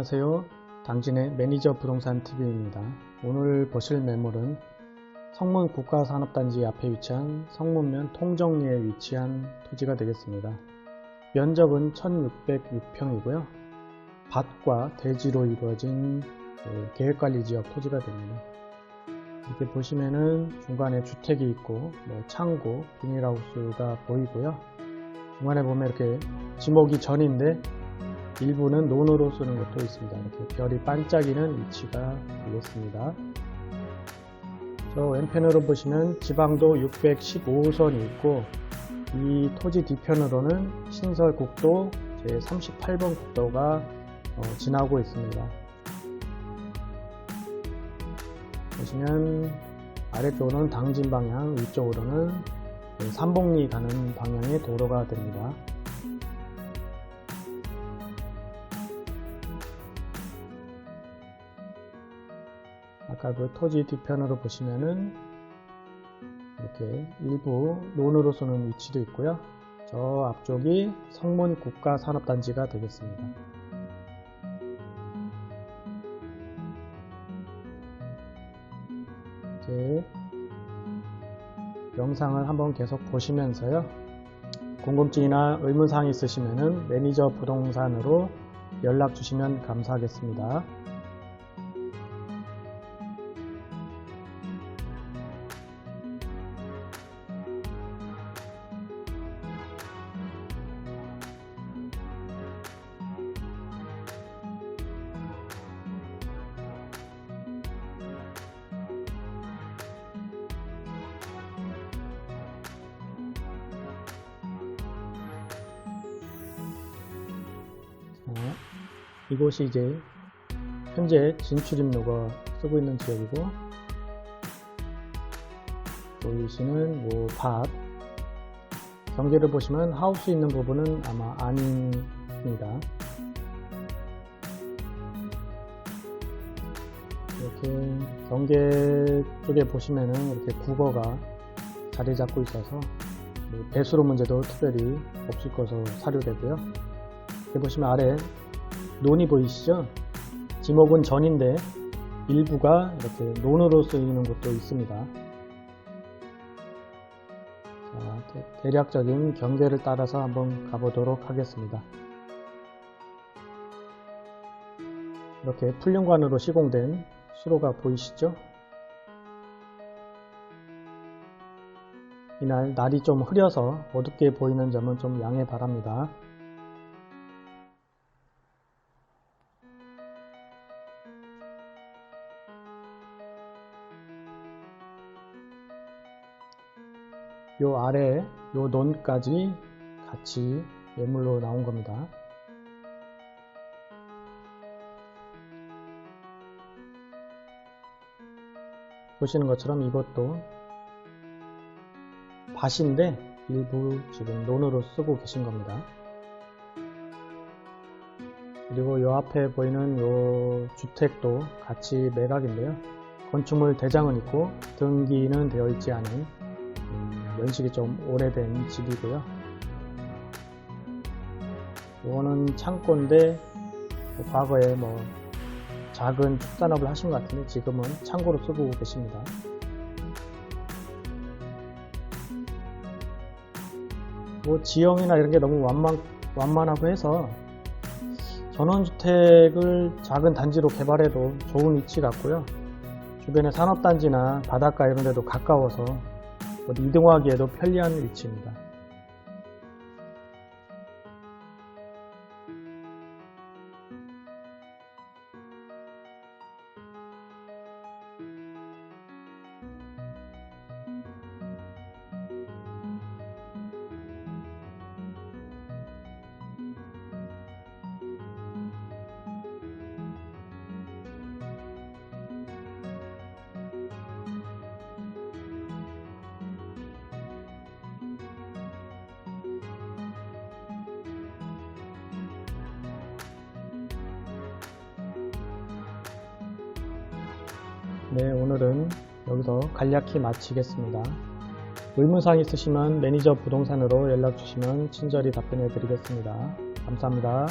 안녕하세요. 당진의 매니저 부동산 TV입니다. 오늘 보실 매물은 성문 국가산업단지 앞에 위치한 성문면 통정리에 위치한 토지가 되겠습니다. 면적은 1606평이고요. 밭과 대지로 이루어진 그 계획관리지역 토지가 됩니다. 이렇게 보시면은 중간에 주택이 있고 뭐 창고, 비닐하우스가 보이고요. 중간에 보면 이렇게 지목이 전인데 일부는 논으로 쓰는 것도 있습니다. 이렇게 별이 반짝이는 위치가 되겠습니다. 저 왼편으로 보시면 지방도 615호선이 있고 이 토지 뒤편으로는 신설 국도 제38번 국도가 어, 지나고 있습니다. 보시면 아래쪽으로는 당진 방향, 위쪽으로는 삼봉리 가는 방향의 도로가 됩니다. 아까 그 토지 뒤편으로 보시면은 이렇게 일부 논으로 쏘는 위치도 있고요. 저 앞쪽이 성문 국가산업단지가 되겠습니다. 이렇게 영상을 한번 계속 보시면서요. 궁금증이나 의문사항 있으시면은 매니저 부동산으로 연락 주시면 감사하겠습니다. 이곳이 이제 현재 진출입로가 쓰고 있는 지역이고 보이시는 뭐 밭 경계를 보시면 하우스 있는 부분은 아마 아닙니다. 이렇게 경계 쪽에 보시면은 이렇게 국어가 자리 잡고 있어서 뭐 배수로 문제도 특별히 없을 것으로 사료되고요. 이렇게 보시면 아래 논이 보이시죠? 지목은 전인데 일부가 이렇게 논으로 쓰이는 곳도 있습니다. 자, 대- 대략적인 경계를 따라서 한번 가보도록 하겠습니다. 이렇게 풀륜관으로 시공된 수로가 보이시죠? 이날 날이 좀 흐려서 어둡게 보이는 점은 좀 양해 바랍니다. 요 아래 요 논까지 같이 매물로 나온 겁니다. 보시는 것처럼 이것도 밭인데 일부 지금 논으로 쓰고 계신 겁니다. 그리고 요 앞에 보이는 요 주택도 같이 매각인데요. 건축물 대장은 있고 등기는 되어 있지 않은 음, 연식이 좀 오래된 집이고요. 이거는 창고인데 뭐 과거에 뭐 작은 축산업을 하신 것 같은데 지금은 창고로 쓰고 계십니다. 뭐 지형이나 이런 게 너무 완만, 완만하고 해서 전원주택을 작은 단지로 개발해도 좋은 위치 같고요. 주변에 산업단지나 바닷가 이런 데도 가까워서 이동하기에도 편리한 위치입니다. 네, 오늘은 여기서 간략히 마치겠습니다. 의문사항 있으시면 매니저 부동산으로 연락 주시면 친절히 답변해 드리겠습니다. 감사합니다.